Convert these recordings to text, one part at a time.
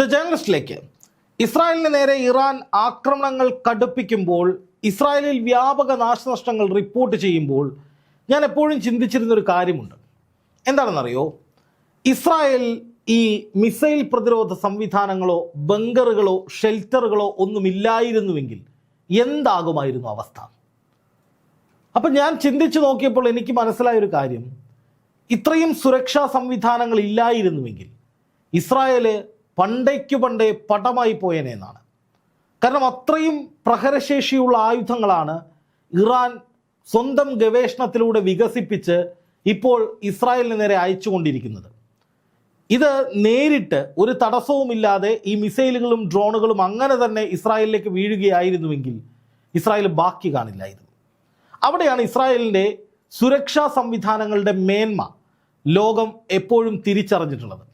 The ജേണലിസ്റ്റിലേക്ക് ഇസ്രായേലിന് നേരെ Iran ആക്രമണങ്ങൾ കടുപ്പിക്കുമ്പോൾ ഇസ്രായേലിൽ വ്യാപക നാശനഷ്ടങ്ങൾ റിപ്പോർട്ട് ചെയ്യുമ്പോൾ ഞാൻ എപ്പോഴും ചിന്തിച്ചിരുന്നൊരു കാര്യമുണ്ട്. എന്താണെന്നറിയോ? ഇസ്രായേൽ ഈ മിസൈൽ പ്രതിരോധ സംവിധാനങ്ങളോ ബങ്കറുകളോ ഷെൽട്ടറുകളോ ഒന്നുമില്ലായിരുന്നുവെങ്കിൽ എന്താകുമായിരുന്നു അവസ്ഥ? അപ്പം ഞാൻ ചിന്തിച്ചു നോക്കിയപ്പോൾ എനിക്ക് മനസ്സിലായൊരു കാര്യം. ഇത്രയും സുരക്ഷാ സംവിധാനങ്ങൾ ഇല്ലായിരുന്നുവെങ്കിൽ ഇസ്രായേൽ പണ്ടേക്കു പണ്ടേ പടമായി പോയനെ എന്നാണ്. കാരണം അത്രയും പ്രഹരശേഷിയുള്ള ആയുധങ്ങളാണ് ഇറാൻ സ്വന്തം ഗവേഷണത്തിലൂടെ വികസിപ്പിച്ച് ഇപ്പോൾ ഇസ്രായേലിന് നേരെ അയച്ചുകൊണ്ടിരിക്കുന്നത്. ഇത് നേരിട്ട് ഒരു തടസ്സവുമില്ലാതെ ഈ മിസൈലുകളും ഡ്രോണുകളും അങ്ങനെ തന്നെ ഇസ്രായേലിലേക്ക് വീഴുകയായിരുന്നുവെങ്കിൽ ഇസ്രായേൽ ബാക്കി കാണില്ലായിരുന്നു. അവിടെയാണ് ഇസ്രായേലിന്റെ സുരക്ഷാ സംവിധാനങ്ങളുടെ മേന്മ ലോകം എപ്പോഴും തിരിച്ചറിഞ്ഞിട്ടുള്ളത്.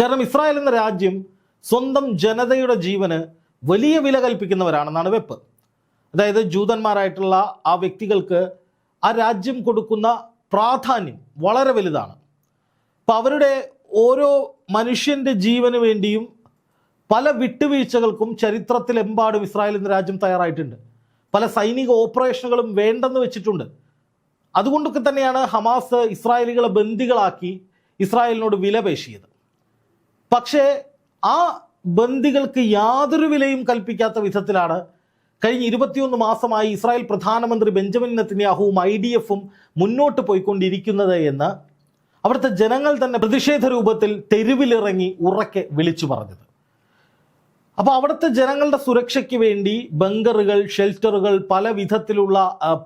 കാരണം ഇസ്രായേൽ എന്ന രാജ്യം സ്വന്തം ജനതയുടെ ജീവന് വലിയ വില കൽപ്പിക്കുന്നവരാണെന്നാണ് വെപ്പ്. അതായത് ജൂതന്മാരായിട്ടുള്ള ആ വ്യക്തികൾക്ക് ആ രാജ്യം കൊടുക്കുന്ന പ്രാധാന്യം വളരെ വലുതാണ്. അപ്പം അവരുടെ ഓരോ മനുഷ്യന്റെ ജീവന് വേണ്ടിയും പല വിട്ടുവീഴ്ചകൾക്കും ചരിത്രത്തിലെമ്പാടും ഇസ്രായേൽ എന്ന രാജ്യം തയ്യാറായിട്ടുണ്ട്. പല സൈനിക ഓപ്പറേഷനുകളും വേണ്ടെന്ന് വെച്ചിട്ടുണ്ട്. അതുകൊണ്ടൊക്കെ തന്നെയാണ് ഹമാസ് ഇസ്രായേലികളെ ബന്ദികളാക്കി ഇസ്രായേലിനോട് വിലപേശിയത്. പക്ഷേ ആ ബന്ദികൾക്ക് യാതൊരു വിലയും കൽപ്പിക്കാത്ത വിധത്തിലാണ് കഴിഞ്ഞ ഇരുപത്തിയൊന്ന് മാസമായി ഇസ്രായേൽ പ്രധാനമന്ത്രി ബെഞ്ചമിൻ നെത്തന്യാഹുവും ഐ ഡി എഫും മുന്നോട്ട് പോയിക്കൊണ്ടിരിക്കുന്നത് എന്ന് അവിടുത്തെ ജനങ്ങൾ തന്നെ പ്രതിഷേധ രൂപത്തിൽ തെരുവിലിറങ്ങി ഉറക്കെ വിളിച്ചു പറഞ്ഞത്. അപ്പോൾ അവിടുത്തെ ജനങ്ങളുടെ സുരക്ഷയ്ക്ക് വേണ്ടി ബങ്കറുകൾ ഷെൽട്ടറുകൾ പല വിധത്തിലുള്ള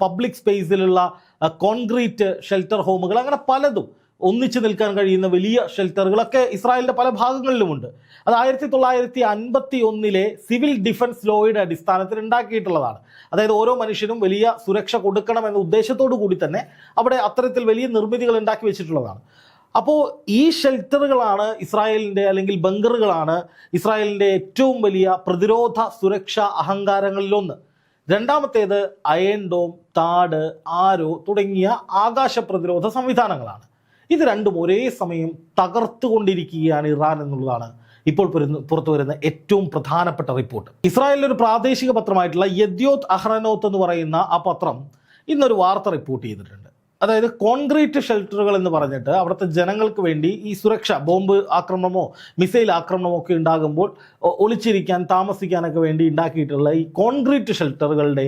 പബ്ലിക് സ്പേസിലുള്ള കോൺക്രീറ്റ് ഷെൽട്ടർ ഹോമുകൾ അങ്ങനെ പലതും ഒന്നിച്ചു നിൽക്കാൻ കഴിയുന്ന വലിയ ഷെൽട്ടറുകളൊക്കെ ഇസ്രായേലിന്റെ പല ഭാഗങ്ങളിലുമുണ്ട്. അത് ആയിരത്തി തൊള്ളായിരത്തി അൻപത്തി ഒന്നിലെ സിവിൽ ഡിഫൻസ് ലോയുടെ അടിസ്ഥാനത്തിൽ ഉണ്ടാക്കിയിട്ടുള്ളതാണ്. അതായത് ഓരോ മനുഷ്യനും വലിയ സുരക്ഷ കൊടുക്കണം എന്ന ഉദ്ദേശത്തോടു കൂടി തന്നെ അവിടെ അത്തരത്തിൽ വലിയ നിർമ്മിതികൾ ഉണ്ടാക്കി വെച്ചിട്ടുള്ളതാണ്. അപ്പോൾ ഈ ഷെൽട്ടറുകളാണ് ഇസ്രായേലിന്റെ അല്ലെങ്കിൽ ബങ്കറുകളാണ് ഇസ്രായേലിന്റെ ഏറ്റവും വലിയ പ്രതിരോധ സുരക്ഷാ അഹങ്കാരങ്ങളിലൊന്ന്. രണ്ടാമത്തേത് അയൺ ഡോം താട് ആരോ തുടങ്ങിയ ആകാശ പ്രതിരോധ സംവിധാനങ്ങളാണ്. ഇത് രണ്ടും ഒരേ സമയം തകർത്തുകൊണ്ടിരിക്കുകയാണ് ഇറാൻ എന്നുള്ളതാണ് ഇപ്പോൾ പുറത്തു വരുന്ന ഏറ്റവും പ്രധാനപ്പെട്ട റിപ്പോർട്ട്. ഇസ്രായേലിലെ ഒരു പ്രാദേശിക പത്രമായിട്ടുള്ള യദ്യോത് അഹ്റനോത്ത് എന്ന് പറയുന്ന ആ പത്രം ഇന്നൊരു വാർത്ത റിപ്പോർട്ട് ചെയ്തിട്ടുണ്ട്. അതായത് കോൺക്രീറ്റ് ഷെൽട്ടറുകൾ എന്ന് പറഞ്ഞിട്ട് അവിടുത്തെ ജനങ്ങൾക്ക് വേണ്ടി ഈ സുരക്ഷ ബോംബ് ആക്രമണമോ മിസൈൽ ആക്രമണമോ ഒക്കെ ഉണ്ടാകുമ്പോൾ ഒളിച്ചിരിക്കാൻ താമസിക്കാനൊക്കെ വേണ്ടി ഉണ്ടാക്കിയിട്ടുള്ള ഈ കോൺക്രീറ്റ് ഷെൽട്ടറുകളുടെ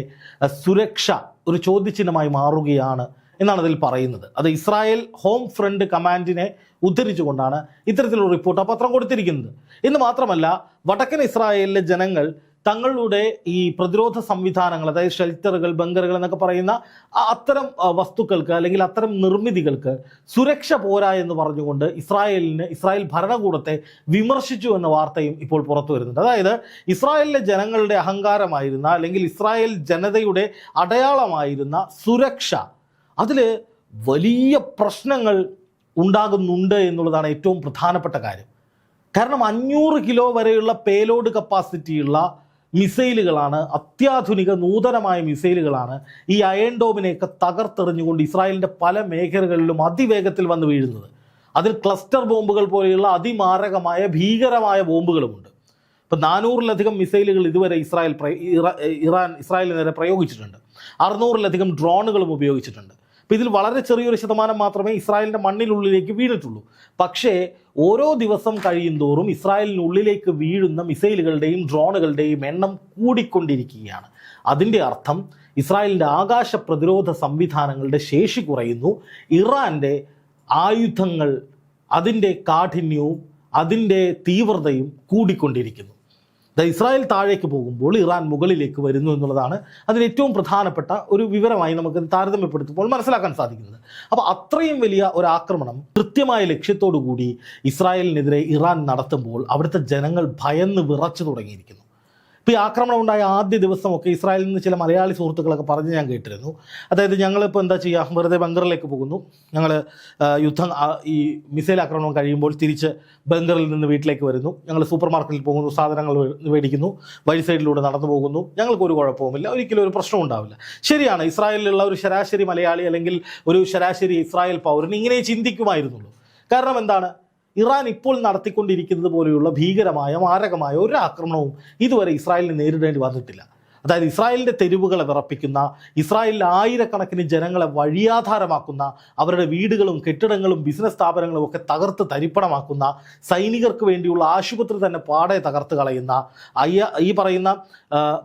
സുരക്ഷ ഒരു ചോദ്യചിഹ്നമായി മാറുകയാണ് എന്നാണ് അതിൽ പറയുന്നത്. അത് ഇസ്രായേൽ ഹോം ഫ്രണ്ട് കമാൻഡിനെ ഉദ്ധരിച്ചുകൊണ്ടാണ് ഇത്തരത്തിലുള്ള റിപ്പോർട്ട് ആ പത്രം കൊടുത്തിരിക്കുന്നത്. എന്ന് മാത്രമല്ല വടക്കൻ ഇസ്രായേലിലെ ജനങ്ങൾ തങ്ങളുടെ ഈ പ്രതിരോധ സംവിധാനങ്ങൾ അതായത് ഷെൽട്ടറുകൾ ബങ്കറുകൾ എന്നൊക്കെ പറയുന്ന അത്തരം വസ്തുക്കൾക്ക് അല്ലെങ്കിൽ അത്തരം നിർമ്മിതികൾക്ക് സുരക്ഷ പോരാ എന്ന് പറഞ്ഞുകൊണ്ട് ഇസ്രായേലിന് ഇസ്രായേൽ ഭരണകൂടത്തെ വിമർശിച്ചു എന്ന വാർത്തയും ഇപ്പോൾ പുറത്തു വരുന്നുണ്ട്. അതായത് ഇസ്രായേലിലെ ജനങ്ങളുടെ അഹങ്കാരമായിരുന്ന അല്ലെങ്കിൽ ഇസ്രായേൽ ജനതയുടെ അടയാളമായിരുന്ന സുരക്ഷ അതിൽ വലിയ പ്രശ്നങ്ങൾ ഉണ്ടാകുന്നുണ്ട് എന്നുള്ളതാണ് ഏറ്റവും പ്രധാനപ്പെട്ട കാര്യം. കാരണം അഞ്ഞൂറ് കിലോ വരെയുള്ള പേലോഡ് കപ്പാസിറ്റിയുള്ള മിസൈലുകളാണ് അത്യാധുനിക നൂതനമായ മിസൈലുകളാണ് ഈ അയൺ ഡോമിനെയൊക്കെ തകർത്തെറിഞ്ഞുകൊണ്ട് ഇസ്രായേലിന്റെ പല മേഖലകളിലും അതിവേഗത്തിൽ വന്ന് വീഴുന്നത്. അതിൽ ക്ലസ്റ്റർ ബോംബുകൾ പോലെയുള്ള അതിമാരകമായ ഭീകരമായ ബോംബുകളുമുണ്ട്. ഇപ്പം നാനൂറിലധികം മിസൈലുകൾ ഇതുവരെ ഇസ്രായേൽ ഇറാൻ ഇസ്രായേലിനെതിരെ പ്രയോഗിച്ചിട്ടുണ്ട്. അറുന്നൂറിലധികം ഡ്രോണുകളും ഉപയോഗിച്ചിട്ടുണ്ട്. അപ്പം ഇതിൽ വളരെ ചെറിയൊരു ശതമാനം മാത്രമേ ഇസ്രായേലിന്റെ മണ്ണിനുള്ളിലേക്ക് വീണിട്ടുള്ളൂ. പക്ഷേ ഓരോ ദിവസം കഴിയുന്തോറും ഇസ്രായേലിനുള്ളിലേക്ക് വീഴുന്ന മിസൈലുകളുടെയും ഡ്രോണുകളുടെയും എണ്ണം കൂടിക്കൊണ്ടിരിക്കുകയാണ്. അതിന്റെ അർത്ഥം ഇസ്രായേലിന്റെ ആകാശ പ്രതിരോധ സംവിധാനങ്ങളുടെ ശേഷി കുറയുന്നു. ഇറാന്റെ ആയുധങ്ങൾ അതിന്റെ കാഠിന്യവും അതിന്റെ തീവ്രതയും കൂടിക്കൊണ്ടിരിക്കുന്നു. ഇസ്രായേൽ താഴേക്ക് പോകുമ്പോൾ ഇറാൻ മുകളിലേക്ക് വരുന്നു എന്നുള്ളതാണ് അതിന് ഏറ്റവും പ്രധാനപ്പെട്ട ഒരു വിവരമായി നമുക്ക് താരതമ്യപ്പെടുത്തുമ്പോൾ മനസ്സിലാക്കാൻ സാധിക്കുന്നത്. അപ്പോൾ അത്രയും വലിയ ഒരു ആക്രമണം കൃത്യമായ ലക്ഷ്യത്തോടു കൂടി ഇസ്രായേലിനെതിരെ ഇറാൻ നടത്തുമ്പോൾ അവിടുത്തെ ജനങ്ങൾ ഭയന്ന് വിറച്ചു തുടങ്ങിയിരിക്കുന്നു. ഇപ്പോൾ ഈ ആക്രമണം ഉണ്ടായ ആദ്യ ദിവസമൊക്കെ ഇസ്രായേലിൽ നിന്ന് ചില മലയാളി സുഹൃത്തുക്കളൊക്കെ പറഞ്ഞ് ഞാൻ കേട്ടിരുന്നു. അതായത് ഞങ്ങളിപ്പോൾ എന്താ ചെയ്യുക വെറുതെ ബങ്കറിലേക്ക് പോകുന്നു. ഞങ്ങൾ യുദ്ധം ഈ മിസൈൽ ആക്രമണം കഴിയുമ്പോൾ തിരിച്ച് ബങ്കറിൽ നിന്ന് വീട്ടിലേക്ക് വരുന്നു. ഞങ്ങൾ സൂപ്പർ മാർക്കറ്റിൽ പോകുന്നു സാധനങ്ങൾ മേടിക്കുന്നു വഴി സൈഡിലൂടെ നടന്നു പോകുന്നു. ഞങ്ങൾക്ക് ഒരു കുഴപ്പവുമില്ല. ഒരിക്കലും ഒരു പ്രശ്നവും ഉണ്ടാവില്ല. ശരിയാണ് ഇസ്രായേലിലുള്ള ഒരു ശരാശരി മലയാളി അല്ലെങ്കിൽ ഒരു ശരാശരി ഇസ്രായേൽ പൗരൻ ഇങ്ങനെ ചിന്തിക്കുമായിരുന്നുള്ളൂ. കാരണം എന്താണ്? ഇറാൻ ഇപ്പോൾ നടത്തിക്കൊണ്ടിരിക്കുന്നത് പോലെയുള്ള ഭീകരമായ മാരകമായ ഒരു ആക്രമണവും ഇതുവരെ ഇസ്രായേലിന് നേരിടേണ്ടി വന്നിട്ടില്ല. അതായത് ഇസ്രായേലിന്റെ തെരുവുകളെ വിറപ്പിക്കുന്ന ഇസ്രായേലിലെ ആയിരക്കണക്കിന് ജനങ്ങളെ വഴിയാധാരമാക്കുന്ന അവരുടെ വീടുകളും കെട്ടിടങ്ങളും ബിസിനസ് സ്ഥാപനങ്ങളും ഒക്കെ തകർത്ത് തരിപ്പണമാക്കുന്ന സൈനികർക്ക് വേണ്ടിയുള്ള ആശുപത്രി തന്നെ പാടെ തകർത്ത് കളയുന്ന അയ്യ ഈ പറയുന്ന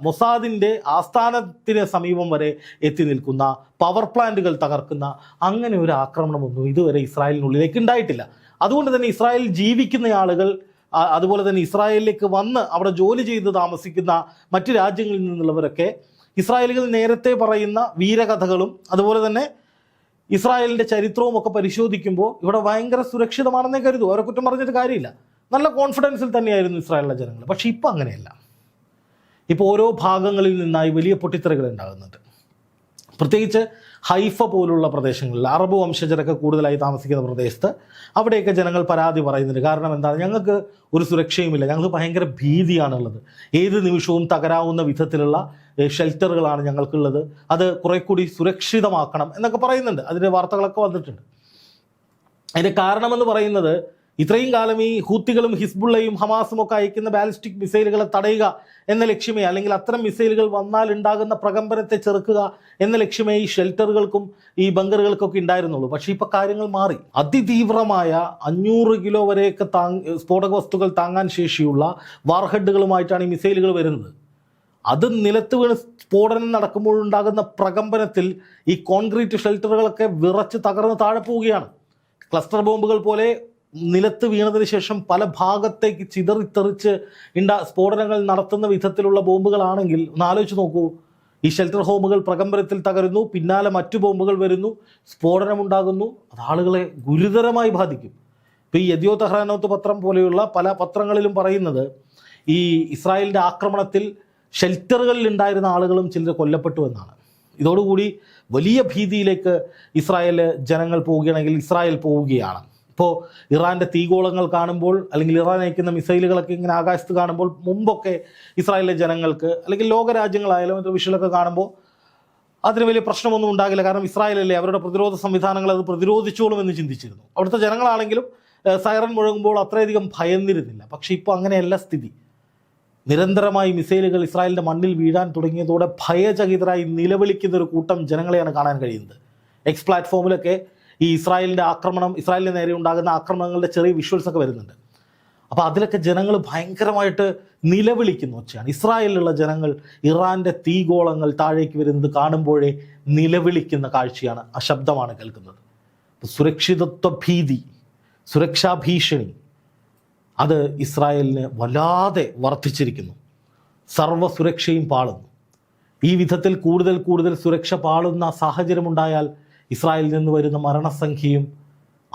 മൊസാദിന്റെ ആസ്ഥാനത്തിന് സമീപം വരെ എത്തി നിൽക്കുന്ന പവർ പ്ലാന്റുകൾ തകർക്കുന്ന അങ്ങനെ ഒരു ആക്രമണമൊന്നും ഇതുവരെ ഇസ്രായേലിനുള്ളിലേക്ക് ഉണ്ടായിട്ടില്ല. അതുകൊണ്ട് തന്നെ ഇസ്രായേലിൽ ജീവിക്കുന്ന ആളുകൾ അതുപോലെ തന്നെ ഇസ്രായേലിലേക്ക് വന്ന് അവിടെ ജോലി ചെയ്ത് താമസിക്കുന്ന മറ്റ് രാജ്യങ്ങളിൽ നിന്നുള്ളവരൊക്കെ ഇസ്രായേലുകൾ നേരത്തെ പറയുന്ന വീരകഥകളും അതുപോലെ തന്നെ ഇസ്രായേലിന്റെ ചരിത്രവും ഒക്കെ പരിശോധിക്കുമ്പോൾ ഇവിടെ ഭയങ്കര സുരക്ഷിതമാണെന്നേ കരുതൂ. അവരെ കുറ്റം പറഞ്ഞിട്ട് കാര്യമില്ല. നല്ല കോൺഫിഡൻസിൽ തന്നെയായിരുന്നു ഇസ്രായേലിലെ ജനങ്ങൾ. പക്ഷേ ഇപ്പം അങ്ങനെയല്ല. ഇപ്പോൾ ഓരോ ഭാഗങ്ങളിൽ നിന്നായി വലിയ പൊട്ടിത്തെറികൾ ഉണ്ടാകുന്നുണ്ട്. പ്രത്യേകിച്ച് ഹൈഫ പോലുള്ള പ്രദേശങ്ങളിൽ അറബ് വംശജരൊക്കെ കൂടുതലായി താമസിക്കുന്ന പ്രദേശത്ത് അവിടെയൊക്കെ ജനങ്ങൾ പരാതി പറയുന്നുണ്ട്. കാരണം എന്താണ്? ഞങ്ങൾക്ക് ഒരു സുരക്ഷയുമില്ല. ഞങ്ങൾക്ക് ഭയങ്കര ഭീതിയാണുള്ളത്. ഏത് നിമിഷവും തകരാവുന്ന വിധത്തിലുള്ള ഷെൽട്ടറുകളാണ് ഞങ്ങൾക്കുള്ളത്. അത് കുറെ കൂടി സുരക്ഷിതമാക്കണം എന്നൊക്കെ പറയുന്നുണ്ട്. അതിന്റെ വാർത്തകളൊക്കെ വന്നിട്ടുണ്ട്. അതിന്റെ കാരണമെന്ന് പറയുന്നത് ഇത്രയും കാലം ഈ ഹൂത്തികളും ഹിസ്ബുള്ളയും ഹമാസും ഒക്കെ അയക്കുന്ന ബാലിസ്റ്റിക് മിസൈലുകളെ തടയുക എന്ന ലക്ഷ്യമേ അല്ലെങ്കിൽ അത്തരം മിസൈലുകൾ വന്നാൽ ഉണ്ടാകുന്ന പ്രകമ്പനത്തെ ചെറുക്കുക എന്ന ലക്ഷ്യമേ ഈ ഷെൽട്ടറുകൾക്കും ഈ ബങ്കറുകൾക്കൊക്കെ ഉണ്ടായിരുന്നുള്ളൂ. പക്ഷേ ഇപ്പോൾ കാര്യങ്ങൾ മാറി. അതിതീവ്രമായ അഞ്ഞൂറ് കിലോ വരെയൊക്കെ താങ് സ്ഫോടക വസ്തുക്കൾ താങ്ങാൻ ശേഷിയുള്ള വാർഹെഡുകളുമായിട്ടാണ് ഈ മിസൈലുകൾ വരുന്നത്. അത് നിലത്ത് വീണ് സ്ഫോടനം നടക്കുമ്പോഴുണ്ടാകുന്ന പ്രകമ്പനത്തിൽ ഈ കോൺക്രീറ്റ് ഷെൽട്ടറുകളൊക്കെ വിറച്ച് തകർന്ന് താഴെ പോവുകയാണ്. ക്ലസ്റ്റർ ബോംബുകൾ പോലെ നിലത്ത് വീണതിന് ശേഷം പല ഭാഗത്തേക്ക് ചിതറിത്തെറിച്ച് ഉണ്ടാ സ്ഫോടനങ്ങൾ നടത്തുന്ന വിധത്തിലുള്ള ബോംബുകളാണെങ്കിൽ ഒന്ന് ആലോചിച്ച് നോക്കൂ. ഈ ഷെൽട്ടർ ഹോമുകൾ പ്രകമ്പനത്തിൽ തകരുന്നു പിന്നാലെ മറ്റു ബോംബുകൾ വരുന്നു സ്ഫോടനമുണ്ടാകുന്നു അത് ആളുകളെ ഗുരുതരമായി ബാധിക്കും. ഇപ്പോൾ ഈ യദിയോ തെഹ്റാനോത്ത് പത്രം പോലെയുള്ള പല പത്രങ്ങളിലും പറയുന്നത് ഈ ഇസ്രായേലിന്റെ ആക്രമണത്തിൽ ഷെൽട്ടറുകളിൽ ഉണ്ടായിരുന്ന ആളുകളും ചിലർ കൊല്ലപ്പെട്ടു എന്നാണ്. ഇതോടുകൂടി വലിയ ഭീതിയിലേക്ക് ഇസ്രായേൽ ജനങ്ങൾ പോവുകയാണെങ്കിൽ ഇസ്രായേൽ പോവുകയാണ്. ഇപ്പോൾ ഇറാന്റെ തീഗോളങ്ങൾ കാണുമ്പോൾ അല്ലെങ്കിൽ ഇറാൻ അയക്കുന്ന മിസൈലുകളൊക്കെ ഇങ്ങനെ ആകാശത്ത് കാണുമ്പോൾ മുമ്പൊക്കെ ഇസ്രായേലിലെ ജനങ്ങൾക്ക് അല്ലെങ്കിൽ ലോകരാജ്യങ്ങളായാലും വിഷയങ്ങളൊക്കെ കാണുമ്പോൾ അതിന് വലിയ പ്രശ്നമൊന്നും ഉണ്ടാകില്ല. കാരണം ഇസ്രായേലല്ലേ അവരുടെ പ്രതിരോധ സംവിധാനങ്ങൾ അത് പ്രതിരോധിച്ചോളും എന്ന് ചിന്തിച്ചിരുന്നു. അവിടുത്തെ ജനങ്ങളാണെങ്കിലും സൈറൻ മുഴങ്ങുമ്പോൾ അത്രയധികം ഭയന്നിരുന്നില്ല. പക്ഷേ ഇപ്പോൾ അങ്ങനെയല്ല സ്ഥിതി. നിരന്തരമായി മിസൈലുകൾ ഇസ്രായേലിന്റെ മണ്ണിൽ വീഴാൻ തുടങ്ങിയതോടെ ഭയചകിതരായി നിലവിളിക്കുന്ന ഒരു കൂട്ടം ജനങ്ങളെയാണ് കാണാൻ കഴിയുന്നത്. എക്സ് പ്ലാറ്റ്ഫോമിലൊക്കെ ഈ ഇസ്രായേലിന്റെ ആക്രമണം ഇസ്രായേലിന് നേരെ ഉണ്ടാകുന്ന ആക്രമണങ്ങളുടെ ചെറിയ വിഷ്വൽസ് ഒക്കെ വരുന്നുണ്ട്. അപ്പോൾ അതിലൊക്കെ ജനങ്ങൾ ഭയങ്കരമായിട്ട് നിലവിളിക്കുന്ന ഒച്ചയാണ്. ഇസ്രായേലിലുള്ള ജനങ്ങൾ ഇറാന്റെ തീഗോളങ്ങൾ താഴേക്ക് വരുന്നത് കാണുമ്പോഴേ നിലവിളിക്കുന്ന കാഴ്ചയാണ് ആ ശബ്ദമാണ് കേൾക്കുന്നത്. സുരക്ഷിതത്വ ഭീതി സുരക്ഷാ ഭീഷണി അത് ഇസ്രായേലിന് വല്ലാതെ വർദ്ധിച്ചിരിക്കുന്നു. സർവ സുരക്ഷയും പാളുന്നു. ഈ വിധത്തിൽ കൂടുതൽ കൂടുതൽ സുരക്ഷ പാളുന്ന സാഹചര്യമുണ്ടായാൽ ഇസ്രായേലിൽ നിന്ന് വരുന്ന മരണസംഖ്യയും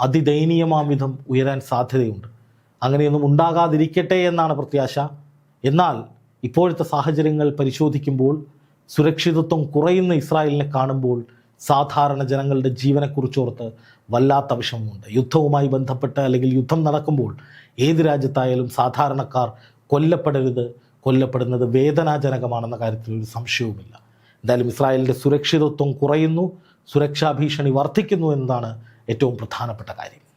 അതിദയനീയമാം വിധം ഉയരാൻ സാധ്യതയുണ്ട്. അങ്ങനെയൊന്നും ഉണ്ടാകാതിരിക്കട്ടെ എന്നാണ് പ്രത്യാശ. എന്നാൽ ഇപ്പോഴത്തെ സാഹചര്യങ്ങൾ പരിശോധിക്കുമ്പോൾ സുരക്ഷിതത്വം കുറയുന്ന ഇസ്രായേലിനെ കാണുമ്പോൾ സാധാരണ ജനങ്ങളുടെ ജീവനെക്കുറിച്ചോർത്ത് വല്ലാത്ത വിഷമമുണ്ട്. യുദ്ധവുമായി ബന്ധപ്പെട്ട് അല്ലെങ്കിൽ യുദ്ധം നടക്കുമ്പോൾ ഏത് രാജ്യത്തായാലും സാധാരണക്കാർ കൊല്ലപ്പെടരുത് കൊല്ലപ്പെടുന്നത് വേദനാജനകമാണെന്ന കാര്യത്തിൽ ഒരു സംശയവുമില്ല. എന്തായാലും ഇസ്രായേലിന്റെ സുരക്ഷിതത്വം കുറയുന്നു. സുരക്ഷാ ഭീഷണി വർദ്ധിക്കുന്നു എന്നതാണ് ഏറ്റവും പ്രധാനപ്പെട്ട കാര്യം.